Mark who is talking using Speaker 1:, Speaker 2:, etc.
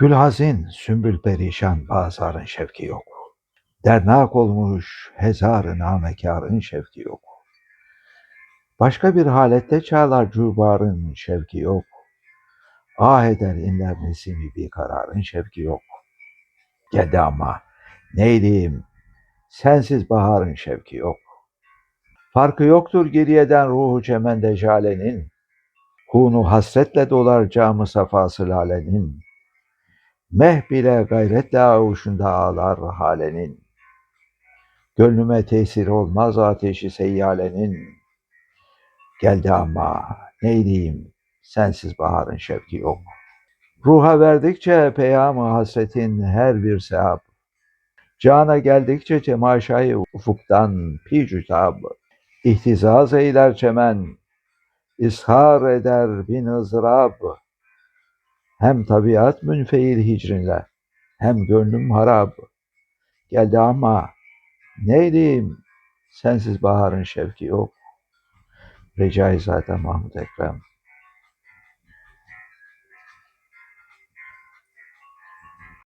Speaker 1: Gül hazin, sümbül perişan, bazarın şevki yok. Dernak olmuş, hezarı namekarın şevki yok. Başka bir halette çağlar cubarın şevki yok. Ah eder inler nesimi bir kararın şevki yok. Geldi ama neyleyim, sensiz baharın şevki yok. Farkı yoktur geriyeden ruhu çemende jalenin. Hunu hasretle dolar camı safası lalenin. Meh bile gayretle avuşunda ağlar halenin. Gönlüme tesir olmaz ateşi seyyalenin. Geldi ama neyleyim sensiz baharın şevki yok. Ruha verdikçe peyamı hasretin her bir sehab. Cana geldikçe temaşayı ufuktan pi cütab. İhtizaz eyler çemen, ishar eder bin ızdırab. Hem tabiat münfeil hicrinle, hem gönlüm harap. Geldi ama neyleyim sensiz baharın şevki yok. Recai zaten Mahmut Ekrem